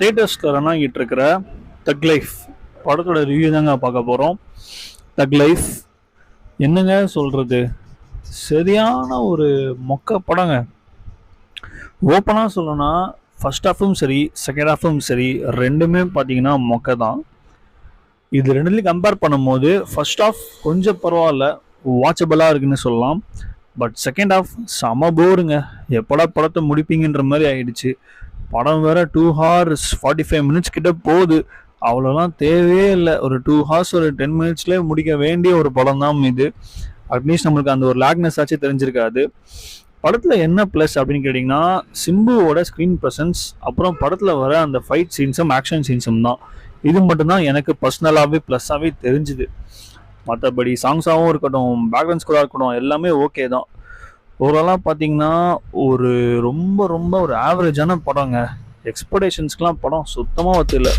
தேட்டர்ஸ்க்கு run ஆகிட்டு இருக்கிற தக் லைஃப் படத்தோட ரிவ்யூ தாங்க பார்க்க போகிறோம் தக் லைஃப் என்னங்க சொல்கிறது சரியான ஒரு மொக்க படங்க. ஓப்பனாக சொல்லணும்னா ஃபஸ்ட் ஹாஃபும் சரி செகண்ட் ஹாஃபும் சரி ரெண்டுமே பார்த்தீங்கன்னா மொக்க தான் இது ரெண்டுலையும் கம்பேர் பண்ணும்போது ஃபஸ்ட் ஹாஃப் கொஞ்சம் பரவாயில்ல வாட்சபிளாக இருக்குன்னு சொல்லலாம். பட் செகண்ட் ஹாஃப் செம போருங்க எப்படா படத்தை முடிப்பீங்கன்ற மாதிரி ஆயிடுச்சு. படம் வேற two hours forty five minutes கிட்ட போகுது. அவ்வளோலாம் தேவையே இல்லை. ஒரு டூ ஹார்ஸ் ஒரு டென் மினிட்ஸ்லேயே முடிக்க வேண்டிய ஒரு படம் தான் இது. அட்லீஸ்ட் நம்மளுக்கு அந்த ஒரு லேக்னஸ் ஆச்சு தெரிஞ்சிருக்காது. படத்தில் என்ன ப்ளஸ் அப்படின்னு கேட்டிங்கன்னா சிம்புவோட ஸ்க்ரீன் ப்ரெசன்ஸ் அப்புறம் படத்தில் வர அந்த ஃபைட் சீன்ஸும் ஆக்ஷன் சீன்ஸும் தான். இது மட்டும்தான் எனக்கு பர்சனலாகவே ப்ளஸ்ஸாகவே தெரிஞ்சுது. மற்றபடி சாங்ஸாகவும் இருக்கட்டும் பேக்ரவுண்ட் ஸ்கோராக இருக்கட்டும் எல்லாமே ஓகே தான். ஓவராலாக பார்த்தீங்கன்னா ஒரு ரொம்ப ரொம்ப ஒரு ஆவரேஜான படங்க. எக்ஸ்பெக்டேஷன்ஸ்க்கெலாம் படம் சுத்தமாக ஒத்து இல்லை